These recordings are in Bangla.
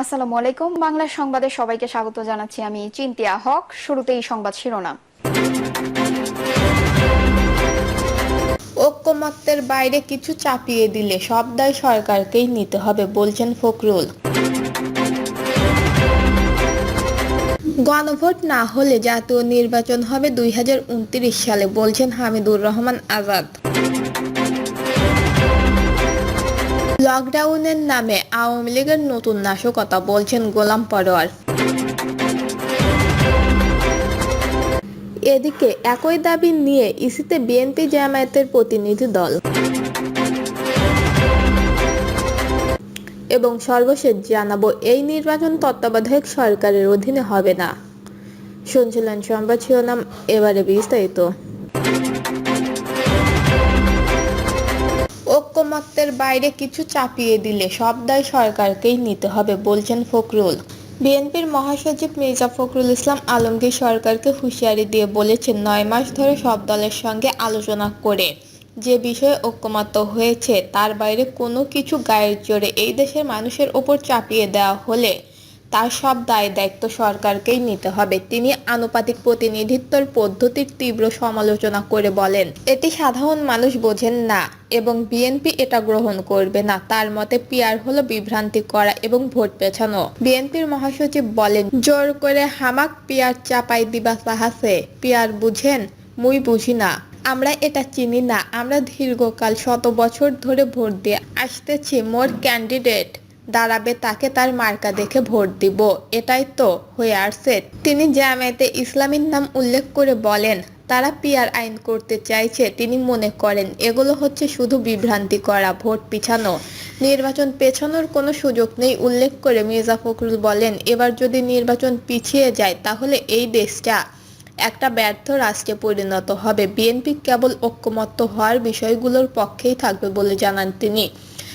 আসসালামু আলাইকুম। বাংলা সংবাদে সবাইকে স্বাগত জানাচ্ছি আমি চিন্তিয়া হক। শুরুতেই সংবাদ শিরোনাম। ঐক্যমত্যের বাইরে কিছু চাপিয়ে দিলে সব দায় সরকারকেই নিতে হবে বলছেন ফখরুল। গণভোট না হলে জাতীয় নির্বাচন হবে দুই হাজার উনত্রিশ সালে, বলছেন হামিদুর রহমান আজাদ। লকডাউনের নামে আওয়ামী লীগের নতুন নাশকতা বলছেন গোলাম পরোয়ার। এদিকে একই দাবি নিয়ে ইসিতে বিএনপি জামায়াতের প্রতিনিধি দল। এবং সর্বশেষ জানাব, এই নির্বাচন তত্ত্বাবধায়ক সরকারের অধীনে হবে না। শুনছিলেন সংবাদ শিরোনাম, এবারে বিস্তারিত। ঐক্যমত্যের বাইরে কিছু চাপিয়ে দিলে সব দায় সরকারকেই নিতে হবে, বলছেন ফখরুল। বিএনপির মহাসচিব মির্জা ফখরুল ইসলাম আলমগীর সরকারকে হুঁশিয়ারি দিয়ে বলেছেন, নয় মাস ধরে সব দলের সঙ্গে আলোচনা করে যে বিষয়ে ঐক্যমত হয়েছে, তার বাইরে কোনো কিছু গায়ের জোরে এই দেশের মানুষের ওপর চাপিয়ে দেওয়া হলে তার সব দায় দায়িত্ব সরকারকেই নিতে হবে। তিনি আনুপাতিক প্রতিনিধিত্বর পদ্ধতির তীব্র সমালোচনা করে বলেন এটি সাধারণ মানুষ বোঝেন না এবং বিএনপি এটা গ্রহণ করবে না। তার মতে পিয়ার হলো বিভ্রান্তি করা এবং ভোট পেছানো। বিএনপির মহাসচিব বলেন, জোর করে হামাক পিয়ার চাপাই দিবা সাহাসে পিয়ার বুঝেন, মুই বুঝি না। আমরা এটা চিনি না। আমরা দীর্ঘকাল শত বছর ধরে ভোট দিয়ে আসতেছি। মোর ক্যান্ডিডেট দাঁড়াবে, তাকে তার মার্কা দেখে ভোট দিব। এটাই তো হয়ে আসছে। তিনি জামায়াতে ইসলামীর নাম উল্লেখ করে বলেন, তারা পিয়ার আইন করতে চাইছে, তিনি মনে করেন, এগুলো হচ্ছে শুধু বিভ্রান্তি করা, ভোট পিছানো। নির্বাচন পেছানোর কোনো সুযোগ নেই, উল্লেখ করে মির্জা ফখরুল বলেন, এবার যদি নির্বাচন পিছিয়ে যায়, তাহলে এই দেশটা একটা ব্যর্থ রাষ্ট্রে পরিণত হবে। বিএনপি কেবল ঐক্যমত্য হওয়ার বিষয়গুলোর পক্ষেই থাকবে বলে জানান তিনি।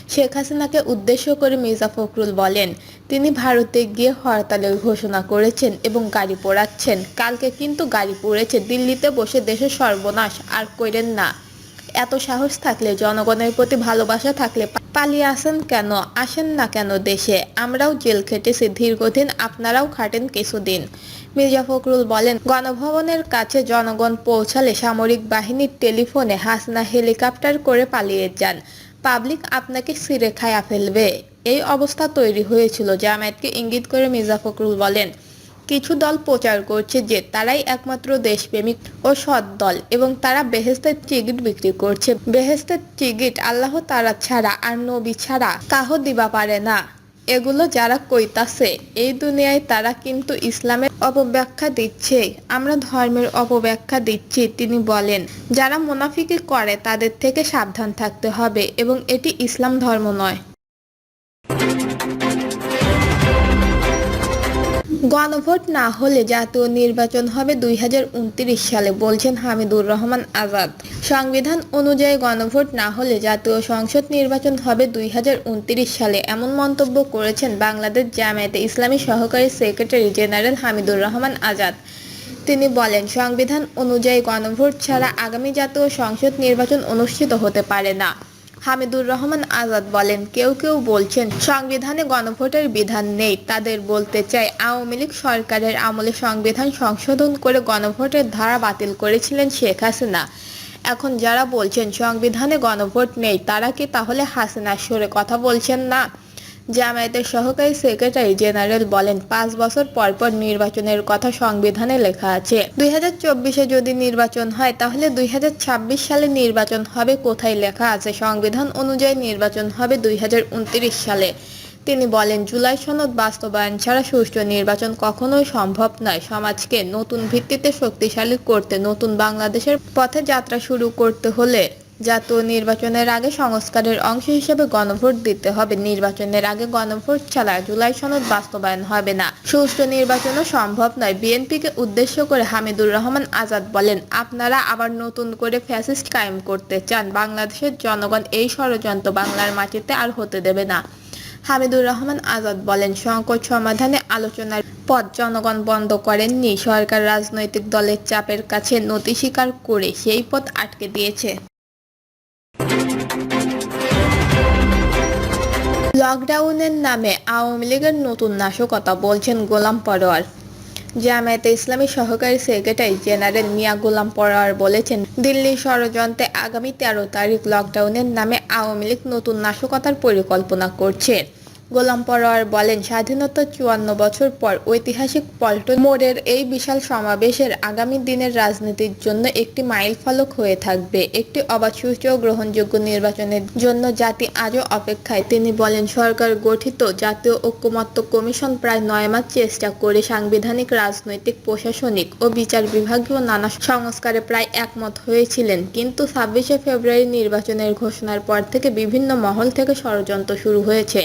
শেখ হাসিনাকে উদ্দেশ্য করে মির্জা ফখরুল বলেন, তিনি ভারতে গিয়ে হরতালের ঘোষণা করেছেন এবং গাড়ি পোড়াচ্ছেন। কালকে কিন্তু গাড়ি পড়েছে, দিল্লিতে বসে দেশের সর্বনাশ, আর করেন না। এত সাহস থাকলে জনগণের প্রতি ভালোবাসা থাকলে পালিয়ে আসেন কেন? আসেন না কেন দেশে? আমরাও জেল খেটেছি দীর্ঘদিন, আপনারাও খাটেন কিছুদিন। মির্জা ফখরুল বলেন, গণভবনের কাছে জনগণ পৌঁছালে সামরিক বাহিনীর টেলিফোনে হাসনা হেলিকপ্টার করে পালিয়ে যান। পাবলিক আপনাকে সিরে খায়া ফেলবে। এই অবস্থা তৈরি হয়েছিল। জামায়াতকে ইঙ্গিত করে মির্জা ফখরুল বলেন, কিছু দল প্রচার করছে যে তারাই একমাত্র দেশপ্রেমিক ও সৎ দল এবং তারা বেহেস্তের টিকিট বিক্রি করছে। বেহেস্তের টিকিট আল্লাহ তারা ছাড়া আর নবী ছাড়া কাহ দিবা পারে না। এগুলো যারা কইতাছে, এই দুনিয়ায় তারা কিন্তু ইসলামের অপব্যাখ্যা দিচ্ছে। আমরা ধর্মের অপব্যাখ্যা দিচ্ছি, তিনি বলেন। যারা মুনাফিকি করে, তাদের থেকে সাবধান থাকতে হবে, এবং এটি ইসলাম ধর্ম নয়। গণভোট না হলে জাতীয় নির্বাচন হবে দুই সালে, বলছেন হামিদুর রহমান আজাদ। সংবিধান অনুযায়ী গণভোট না হলে জাতীয় সংসদ নির্বাচন হবে দুই সালে, এমন মন্তব্য করেছেন বাংলাদেশ জামায়াতে ইসলামী সহকারী সেক্রেটারি জেনারেল হামিদুর রহমান আজাদ। তিনি বলেন, সংবিধান অনুযায়ী গণভোট ছাড়া আগামী জাতীয় সংসদ নির্বাচন অনুষ্ঠিত হতে পারে না। হামিদুর রহমান আজাদ বলেন, কেউ কেউ বলছেন, সংবিধানে গণভোটের বিধান নেই। তাদের বলতে চাই, আওয়ামী লীগ সরকারের আমলে সংবিধান সংশোধন করে গণভোটের ধারা বাতিল করেছিলেন শেখ হাসিনা। এখন যারা বলছেন, সংবিধানে গণভোট নেই, তারা কি তাহলে হাসিনার সরে কথা বলছেন না? জামায়াতের সহকারী সেক্রেটারি জেনারেল বলেন, পাঁচ বছর পর পর নির্বাচনের কথা সংবিধানে লেখা আছে। দুই হাজার চব্বিশে যদি নির্বাচন হয়, তাহলে দুই হাজার ছাব্বিশ সালে নির্বাচন হবে কোথায় লেখা আছে? সংবিধান অনুযায়ী নির্বাচন হবে দুই হাজার উনত্রিশ সালে। তিনি বলেন, জুলাই সনদ বাস্তবায়ন ছাড়া সুষ্ঠু নির্বাচন কখনোই সম্ভব নয়। সমাজকে নতুন ভিত্তিতে শক্তিশালী করতে নতুন বাংলাদেশের পথে যাত্রা শুরু করতে হলে জাতীয় নির্বাচনের আগে সংস্কারের অংশ হিসেবে গণভোট দিতে হবে। নির্বাচনের আগে গণভোট ছাড়া জুলাই সনদ বাস্তবায়ন হবে না। সুষ্ঠু নির্বাচনও সম্ভব নয়, বিএনপিকে উদ্দেশ্য করে হামিদুর রহমান আজাদ বলেন, আপনারা আবার নতুন করে ফ্যাসিস্ট কায়েম করতে চান। বাংলাদেশের জনগণ এই ষড়যন্ত্র বাংলার মাটিতে আর হতে দেবে না। হামিদুর রহমান আজাদ বলেন, সংকট সমাধানে আলোচনার পথ জনগণ বন্ধ করেননি। সরকার রাজনৈতিক দলের চাপের কাছে নতি স্বীকার করে সেই পথ আটকে দিয়েছে। লকডাউনের নামে আওয়ামী লীগের নতুন নাশকতা বলছেন গোলাম পরোয়ার। জামায়াতে ইসলামী সহকারী সেক্রেটারি জেনারেল মিয়া গোলাম পরোয়ার বলেছেন, দিল্লির ষড়যন্ত্রে আগামী তেরো তারিখ লকডাউনের নামে আওয়ামী লীগ নতুন নাশকতার পরিকল্পনা করছে। গোলাম পরোয়ার বলেন স্বাধীনতার চুয়ান্ন বছর পর ঐতিহাসিক পল্টন মোড়ের এই বিশাল সমাবেশের আগামী দিনের রাজনীতির জন্য একটি মাইল ফলক হয়ে থাকবে। একটি অবাধ গ্রহণযোগ্য নির্বাচনের জন্য জাতি আজও অপেক্ষায়। তিনি বলেন, সরকার গঠিত জাতীয় ঐক্যমত্য কমিশন প্রায় নয় মাস চেষ্টা করে সাংবিধানিক, রাজনৈতিক, প্রশাসনিক ও বিচার বিভাগীয় নানা সংস্কারে প্রায় একমত হয়েছিলেন। কিন্তু ছাব্বিশে ফেব্রুয়ারি নির্বাচনের ঘোষণার পর থেকে বিভিন্ন মহল থেকে ষড়যন্ত্র শুরু হয়েছে।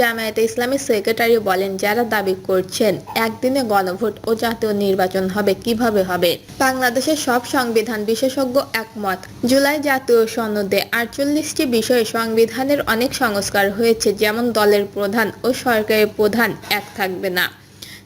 জামায়াতে ইসলামী সেক্রেটারি বলেন, যারা দাবি করছেন একদিনে গণভোট ও জাতীয় নির্বাচন হবে, কীভাবে হবে? বাংলাদেশের সব সংবিধান বিশেষজ্ঞ একমত। জুলাই জাতীয় সনদে আটচল্লিশটি বিষয়ে সংবিধানের অনেক সংস্কার হয়েছে, যেমন দলের প্রধান ও সরকারের প্রধান এক থাকবে না।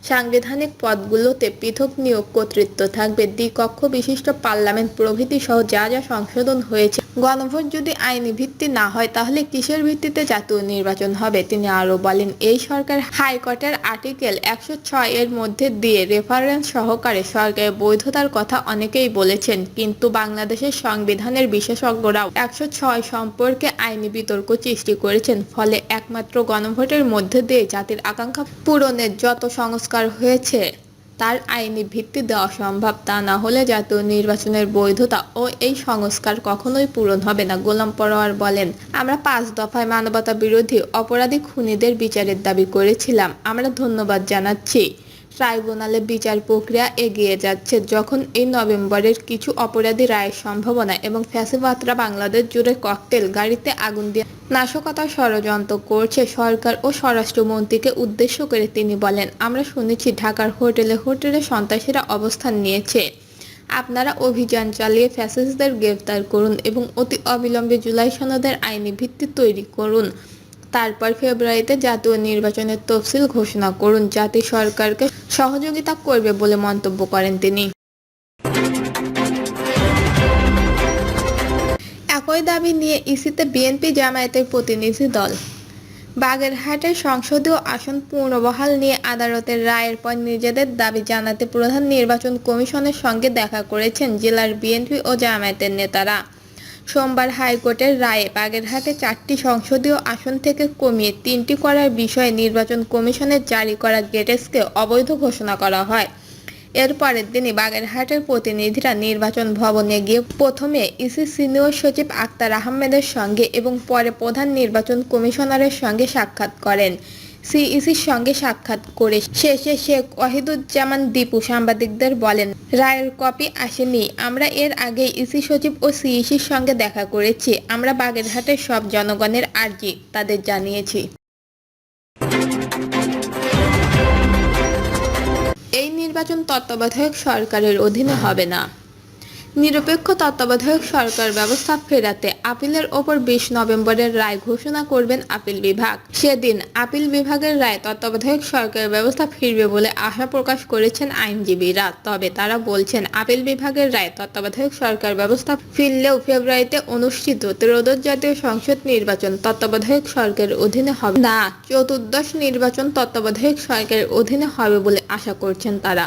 সাংবিধানিক পদগুলোতে পৃথক নিয়োগ কর্তৃত্ব থাকবে দ্বিকক্ষ বিশিষ্ট পার্লামেন্ট প্রভৃতি সহ যা যা সংশোধন হয়েছে গণভোট যদি আইনি ভিত্তি না হয়, তাহলে কিসের ভিত্তিতে জাতীয় নির্বাচন হবে? তিনি আরও বলেন, এই সরকার হাইকোর্টের আর্টিকেল একশো ছয় এর মধ্যে দিয়ে রেফারেন্স সহকারে সরকারের বৈধতার কথা অনেকেই বলেছেন, কিন্তু বাংলাদেশের সংবিধানের বিশেষজ্ঞরাও একশো ছয় সম্পর্কে আইনি বিতর্ক সৃষ্টি করেছেন। ফলে একমাত্র গণভোটের মধ্যে দিয়ে জাতির আকাঙ্ক্ষা পূরণের যত সংস্কার হয়েছে তার আইনি ভিত্তি দেওয়া সম্ভব তা না হলে জাতীয় নির্বাচনের বৈধতা ও এই সংস্কার কখনোই পূরণ হবে না, গোলাম পরোয়ার বলেন। আমরা পাঁচ দফায় মানবতা বিরোধী অপরাধী খুনিদের বিচারের দাবি করেছিলাম। আমরা ধন্যবাদ জানাচ্ছি। ট্রাইব্যুনালে বিচার প্রক্রিয়া এগিয়ে যাচ্ছে। যখন এই নভেম্বরের কিছু অপরাধী রায়ের সম্ভাবনা এবং ফ্যাসিবাতরা বাংলাদেশ জুড়ে ককটেল, গাড়িতে আগুন দিয়ে নাশকতা ষড়যন্ত্র করছে সরকার ও স্বরাষ্ট্রমন্ত্রীকে উদ্দেশ্য করে তিনি বলেন, আমরা শুনেছি ঢাকার হোটেলে হোটেলে সন্ত্রাসীরা অবস্থান নিয়েছে। আপনারা অভিযান চালিয়ে ফ্যাসিস্টদের গ্রেফতার করুন এবং অতি অবিলম্বে জুলাই সনদের আইনি ভিত্তি তৈরি করুন। তারপর ফেব্রুয়ারিতে জাতীয় নির্বাচনের তফসিল ঘোষণা করুন জাতি সরকারকে সহযোগিতা করবে বলে মন্তব্য করেন তিনি। একই দাবি নিয়ে ইসিতে বিএনপি জামায়াতের প্রতিনিধি দল। বাগেরহাটের সংসদীয় আসন পুনর্বহাল নিয়ে আদালতের রায়ের পর নিজেদের দাবি জানাতে প্রধান নির্বাচন কমিশনের সঙ্গে দেখা করেছেন জেলার বিএনপি ও জামায়াতের নেতারা। সোমবার হাইকোর্টের রায়ে বাগেরহাটে চারটি সংসদীয় আসন থেকে কমিয়ে তিনটি করার বিষয়ে নির্বাচন কমিশনের জারি করা গেটেসকে অবৈধ ঘোষণা করা হয়। এর পরের দিনই বাগেরহাটের প্রতিনিধিরা নির্বাচন ভবনে গিয়ে প্রথমে ইসি সিনিয়র সচিব আক্তার আহমেদের সঙ্গে এবং পরে প্রধান নির্বাচন কমিশনারের সঙ্গে সাক্ষাৎ করেন। সিইসির সঙ্গে সাক্ষাৎ করে শেষে শেখ ওয়াহিদুজ্জামান দীপু সাংবাদিকদের বলেন, রায়ের কপি আসেনি। আমরা এর আগে ইসি সচিব ও সিইসির সঙ্গে দেখা করেছি। আমরা বাগেরহাটের সব জনগণের আর্জি, তাদের জানিয়েছি। এই নির্বাচন তত্ত্বাবধায়ক সরকারের অধীনে হবে না। নিরপেক্ষ তত্ত্বাবধায়ক সরকার ব্যবস্থা ফেরাতে আপিলের ওপর বিশ নভেম্বরের রায় ঘোষণা করবেন আপিল বিভাগ। সেদিন আপিল বিভাগের রায় তত্ত্বাবধায়ক সরকার ব্যবস্থা ফিরবে বলে আশা প্রকাশ করেছেন আইনজীবীরা। তবে তারা বলছেন, আপিল বিভাগের রায় তত্ত্বাবধায়ক সরকার ব্যবস্থা ফিরলেও ফেব্রুয়ারিতে অনুষ্ঠিত ত্রয়োদশ জাতীয় সংসদ নির্বাচন তত্ত্বাবধায়ক সরকারের অধীনে হবে না। চতুর্দশ নির্বাচন তত্ত্বাবধায়ক সরকারের অধীনে হবে বলে আশা করছেন তারা।